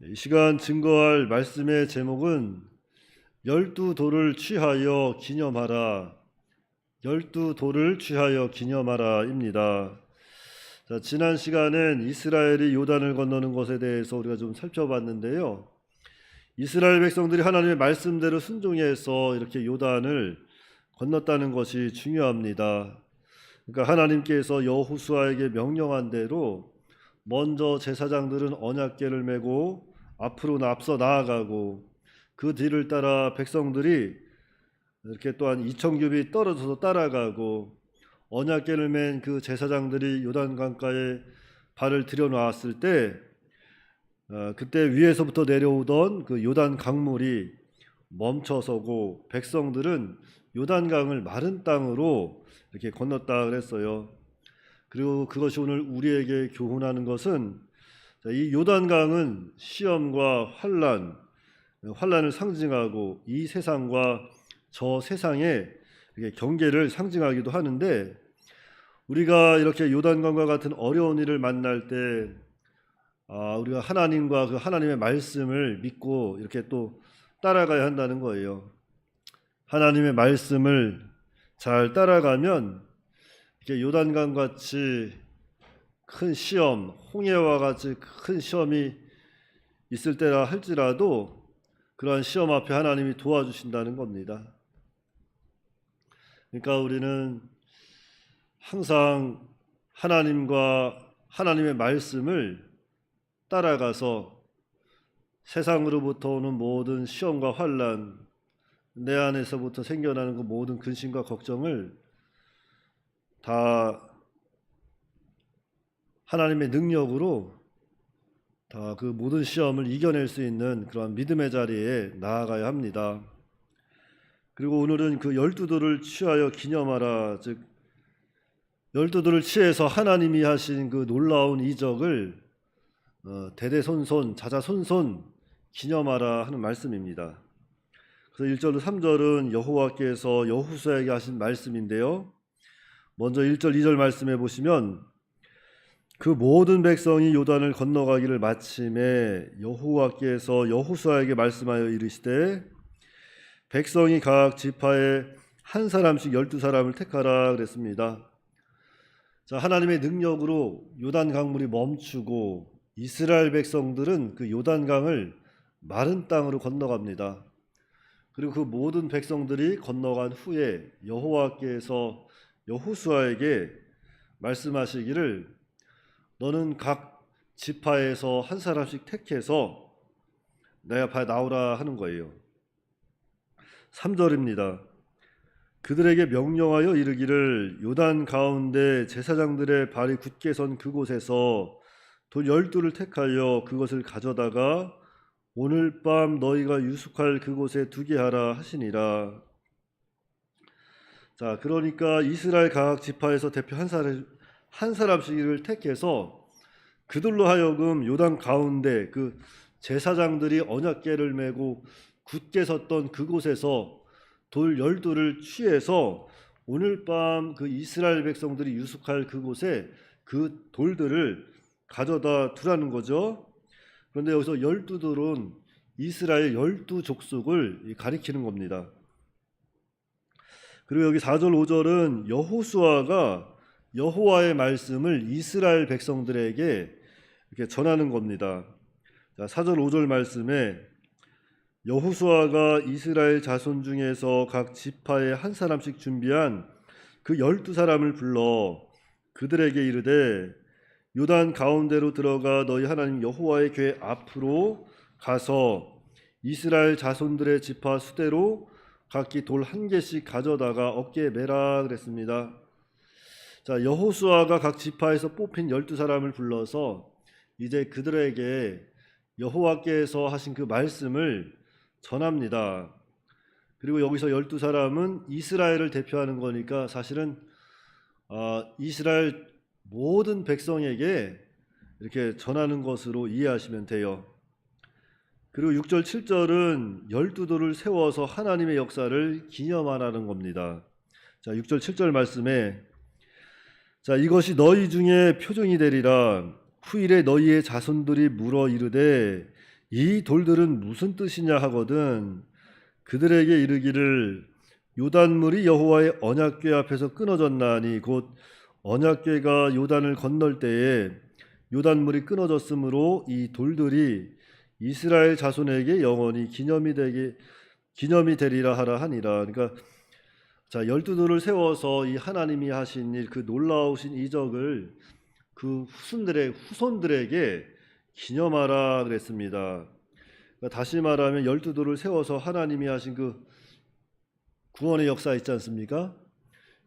이 시간 증거할 말씀의 제목은 열두 돌을 취하여 기념하라. 열두 돌을 취하여 기념하라입니다. 자, 지난 시간엔 이스라엘이 요단을 건너는 것에 대해서 우리가 좀 살펴봤는데요. 이스라엘 백성들이 하나님의 말씀대로 순종해서 이렇게 요단을 건넜다는 것이 중요합니다. 그러니까 하나님께서 여호수아에게 명령한 대로 먼저 제사장들은 언약궤를 메고 앞으로 앞서 나아가고 그 뒤를 따라 백성들이 이렇게 또한 이청규비 떨어져서 따라가고 언약궤를 맨 그 제사장들이 요단 강가에 발을 들여놓았을 때 어, 그때 위에서부터 내려오던 그 요단 강물이 멈춰서고 백성들은 요단강을 마른 땅으로 이렇게 건넜다 그랬어요. 그리고 그것이 오늘 우리에게 교훈하는 것은 자, 이 요단강은 시험과 환란, 환란을 상징하고 이 세상과 저 세상의 경계를 상징하기도 하는데 우리가 이렇게 요단강과 같은 어려운 일을 만날 때 아, 우리가 하나님과 그 하나님의 말씀을 믿고 이렇게 또 따라가야 한다는 거예요. 하나님의 말씀을 잘 따라가면 요단강 같이 큰 시험, 홍해와 같이 큰 시험이 있을 때라 할지라도 그러한 시험 앞에 하나님이 도와주신다는 겁니다. 그러니까 우리는 항상 하나님과 하나님의 말씀을 따라가서 세상으로부터 오는 모든 시험과 환란, 내 안에서부터 생겨나는 그 모든 근심과 걱정을 다 하나님의 능력으로 다 그 모든 시험을 이겨낼 수 있는 그런 믿음의 자리에 나아가야 합니다. 그리고 오늘은 그 열두 돌을 취하여 기념하라 즉 열두 돌을 취해서 하나님이 하신 그 놀라운 이적을 어, 대대손손 자자손손 기념하라 하는 말씀입니다. 그래서 1절로 3절은 여호와께서 여호수아에게 하신 말씀인데요. 먼저 1절 2절 말씀해 보시면 그 모든 백성이 요단을 건너가기를 마침에 여호와께서 여호수아에게 말씀하여 이르시되 백성이 각 지파에 한 사람씩 열두 사람을 택하라 그랬습니다. 자, 하나님의 능력으로 요단 강물이 멈추고 이스라엘 백성들은 그 요단 강을 마른 땅으로 건너갑니다. 그리고 그 모든 백성들이 건너간 후에 여호와께서 여호수아에게 말씀하시기를 너는 각 지파에서 한 사람씩 택해서 내 앞에 나오라 하는 거예요. 3절입니다. 그들에게 명령하여 이르기를 요단 가운데 제사장들의 발이 굳게 선 그곳에서 돌 열두를 택하여 그것을 가져다가 오늘 밤 너희가 유숙할 그곳에 두게 하라 하시니라. 자, 그러니까 이스라엘 각 지파에서 대표 한 사람 한 사람씩을 택해서 그들로 하여금 요단 가운데 그 제사장들이 언약궤를 메고 굳게 섰던 그곳에서 돌 열두를 취해서 오늘 밤 그 이스라엘 백성들이 유숙할 그곳에 그 돌들을 가져다 두라는 거죠. 그런데 여기서 열두 돌은 이스라엘 열두 족속을 가리키는 겁니다. 그리고 여기 4절 5절은 여호수아가 여호와의 말씀을 이스라엘 백성들에게 이렇게 전하는 겁니다. 자, 4절 5절 말씀에 여호수아가 이스라엘 자손 중에서 각 지파에 한 사람씩 준비한 그 열두 사람을 불러 그들에게 이르되 요단 가운데로 들어가 너희 하나님 여호와의 궤 앞으로 가서 이스라엘 자손들의 지파 수대로 각기 돌 한 개씩 가져다가 어깨에 매라 그랬습니다. 자, 여호수아가 각 지파에서 뽑힌 열두 사람을 불러서 이제 그들에게 여호와께서 하신 그 말씀을 전합니다. 그리고 여기서 열두 사람은 이스라엘을 대표하는 거니까 사실은 어, 이스라엘 모든 백성에게 이렇게 전하는 것으로 이해하시면 돼요. 그리고 6절 7절은 열두 돌을 세워서 하나님의 역사를 기념하라는 겁니다. 자, 6절 7절 말씀에 자, 이것이 너희 중에 표정이 되리라. 후일에 너희의 자손들이 물어 이르되 이 돌들은 무슨 뜻이냐 하거든 그들에게 이르기를 요단물이 여호와의 언약궤 앞에서 끊어졌나니 곧 언약궤가 요단을 건널 때에 요단물이 끊어졌으므로 이 돌들이 이스라엘 자손에게 영원히 기념이 되게 기념이 되리라 하라 하니라. 그러니까 자 열두 돌을 세워서 이 하나님이 하신 일 그 놀라우신 이적을 그 후손들의 후손들에게 기념하라 그랬습니다. 그러니까 다시 말하면 열두 돌을 세워서 하나님이 하신 그 구원의 역사 있지 않습니까?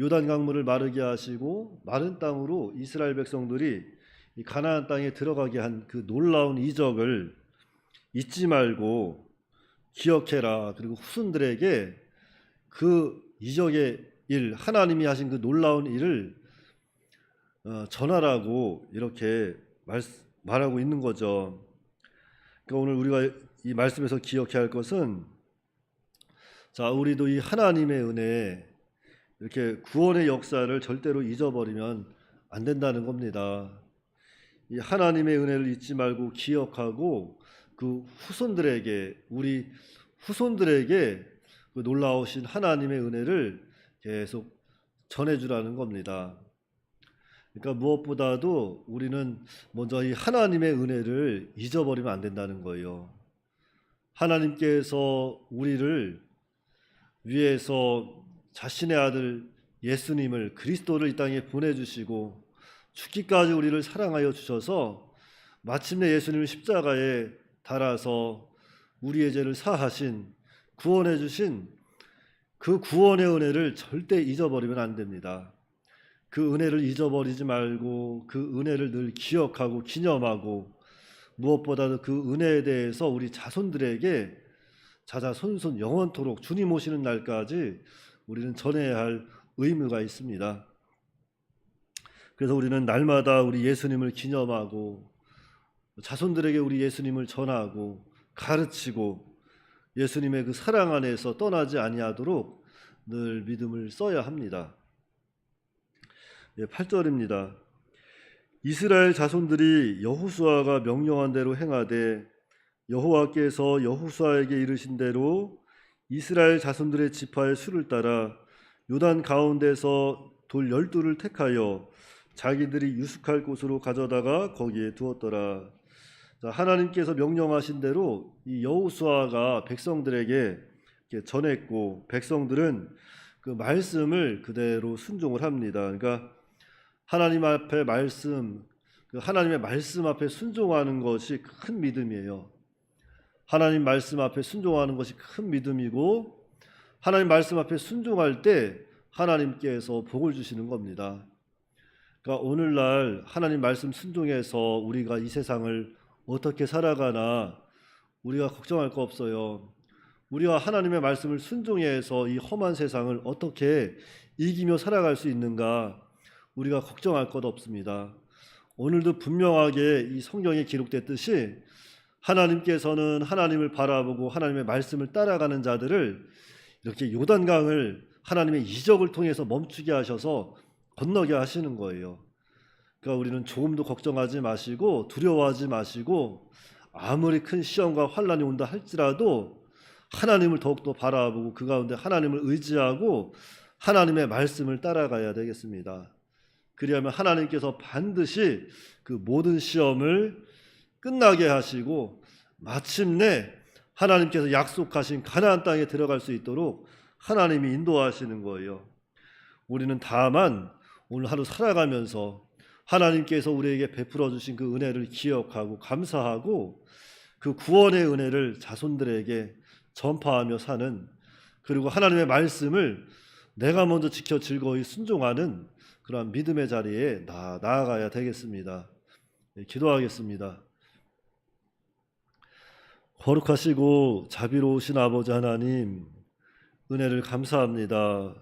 요단 강물을 마르게 하시고 마른 땅으로 이스라엘 백성들이 이 가나안 땅에 들어가게 한 그 놀라운 이적을 잊지 말고 기억해라. 그리고 후손들에게 그 이적의 일, 하나님이 하신 그 놀라운 일을 어, 전하라고 이렇게 말, 말하고 있는 거죠. 그러니까 오늘 우리가 이 말씀에서 기억해야 할 것은 자, 우리도 이 하나님의 은혜 이렇게 구원의 역사를 절대로 잊어버리면 안 된다는 겁니다. 이 하나님의 은혜를 잊지 말고 기억하고 그 후손들에게 우리 후손들에게 그 놀라우신 하나님의 은혜를 계속 전해주라는 겁니다. 그러니까 무엇보다도 우리는 먼저 이 하나님의 은혜를 잊어버리면 안 된다는 거예요. 하나님께서 우리를 위해서 자신의 아들 예수님을 그리스도를 이 땅에 보내주시고 죽기까지 우리를 사랑하여 주셔서 마침내 예수님을 십자가에 달아서 우리의 죄를 사하신 구원해 주신 그 구원의 은혜를 절대 잊어버리면 안 됩니다. 그 은혜를 잊어버리지 말고 그 은혜를 늘 기억하고 기념하고 무엇보다도 그 은혜에 대해서 우리 자손들에게 자자손손 영원토록 주님 오시는 날까지 우리는 전해야 할 의무가 있습니다. 그래서 우리는 날마다 우리 예수님을 기념하고 자손들에게 우리 예수님을 전하고 가르치고 예수님의 그 사랑 안에서 떠나지 아니하도록 늘 믿음을 써야 합니다. 예, 8절입니다. 이스라엘 자손들이 여호수아가 명령한 대로 행하되 여호와께서 여호수아에게 이르신 대로 이스라엘 자손들의 지파의 수를 따라 요단 가운데서 돌 열두를 택하여 자기들이 유숙할 곳으로 가져다가 거기에 두었더라. 자, 하나님께서 명령하신 대로 이 여호수아가 백성들에게 전했고 백성들은 그 말씀을 그대로 순종을 합니다. 그러니까 하나님 앞에 말씀, 그 하나님의 말씀 앞에 순종하는 것이 큰 믿음이에요. 하나님 말씀 앞에 순종하는 것이 큰 믿음이고 하나님 말씀 앞에 순종할 때 하나님께서 복을 주시는 겁니다. 그러니까 오늘날 하나님 말씀 순종해서 우리가 이 세상을 어떻게 살아가나 우리가 걱정할 거 없어요. 우리가 하나님의 말씀을 순종해서 이 험한 세상을 어떻게 이기며 살아갈 수 있는가 우리가 걱정할 것 없습니다. 오늘도 분명하게 이 성경에 기록됐듯이 하나님께서는 하나님을 바라보고 하나님의 말씀을 따라가는 자들을 이렇게 요단강을 하나님의 이적을 통해서 멈추게 하셔서 건너게 하시는 거예요. 그러니까 우리는 조금도 걱정하지 마시고 두려워하지 마시고 아무리 큰 시험과 환란이 온다 할지라도 하나님을 더욱더 바라보고 그 가운데 하나님을 의지하고 하나님의 말씀을 따라가야 되겠습니다. 그리하면 하나님께서 반드시 그 모든 시험을 끝나게 하시고 마침내 하나님께서 약속하신 가나안 땅에 들어갈 수 있도록 하나님이 인도하시는 거예요. 우리는 다만 오늘 하루 살아가면서 하나님께서 우리에게 베풀어 주신 그 은혜를 기억하고 감사하고 그 구원의 은혜를 자손들에게 전파하며 사는 그리고 하나님의 말씀을 내가 먼저 지켜 즐거이 순종하는 그러한 믿음의 자리에 나, 나아가야 되겠습니다. 네, 기도하겠습니다. 거룩하시고 자비로우신 아버지 하나님, 은혜를 감사합니다.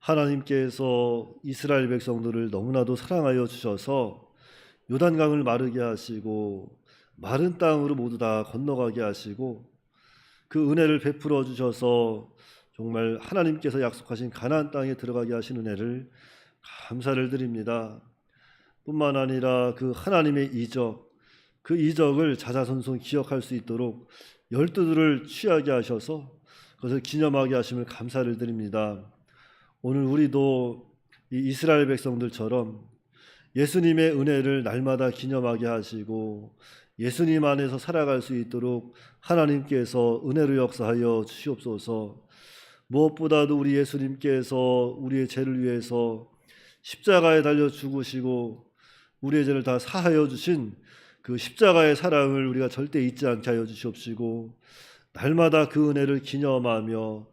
하나님께서 이스라엘 백성들을 너무나도 사랑하여 주셔서 요단강을 마르게 하시고 마른 땅으로 모두 다 건너가게 하시고 그 은혜를 베풀어 주셔서 정말 하나님께서 약속하신 가나안 땅에 들어가게 하신 은혜를 감사를 드립니다. 뿐만 아니라 그 하나님의 이적 그 이적을 자자손손 기억할 수 있도록 열두들을 취하게 하셔서 그것을 기념하게 하심을 감사를 드립니다. 오늘 우리도 이 이스라엘 백성들처럼 예수님의 은혜를 날마다 기념하게 하시고 예수님 안에서 살아갈 수 있도록 하나님께서 은혜로 역사하여 주시옵소서. 무엇보다도 우리 예수님께서 우리의 죄를 위해서 십자가에 달려 죽으시고 우리의 죄를 다 사하여 주신 그 십자가의 사랑을 우리가 절대 잊지 않게 하여 주시옵시고 날마다 그 은혜를 기념하며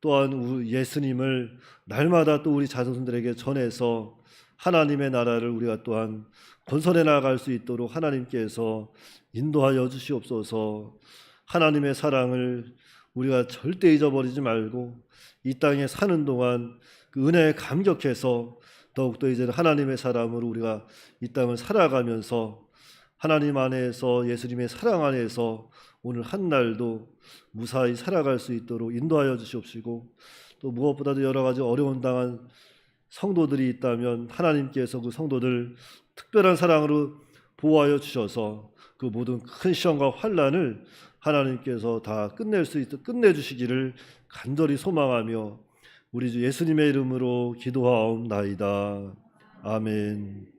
또한 예수님을 날마다 또 우리 자손들에게 전해서 하나님의 나라를 우리가 또한 건설해 나갈 수 있도록 하나님께서 인도하여 주시옵소서. 하나님의 사랑을 우리가 절대 잊어버리지 말고 이 땅에 사는 동안 그 은혜에 감격해서 더욱더 이제 하나님의 사람으로 우리가 이 땅을 살아가면서 하나님 안에서 예수님의 사랑 안에서 오늘 한 날도 무사히 살아갈 수 있도록 인도하여 주시옵시고 또 무엇보다도 여러 가지 어려운 당한 성도들이 있다면 하나님께서 그 성도들 특별한 사랑으로 보호하여 주셔서 그 모든 큰 시험과 환란을 하나님께서 다 끝낼 수 있도록 끝내 주시기를 간절히 소망하며 우리 주 예수님의 이름으로 기도하옵나이다. 아멘.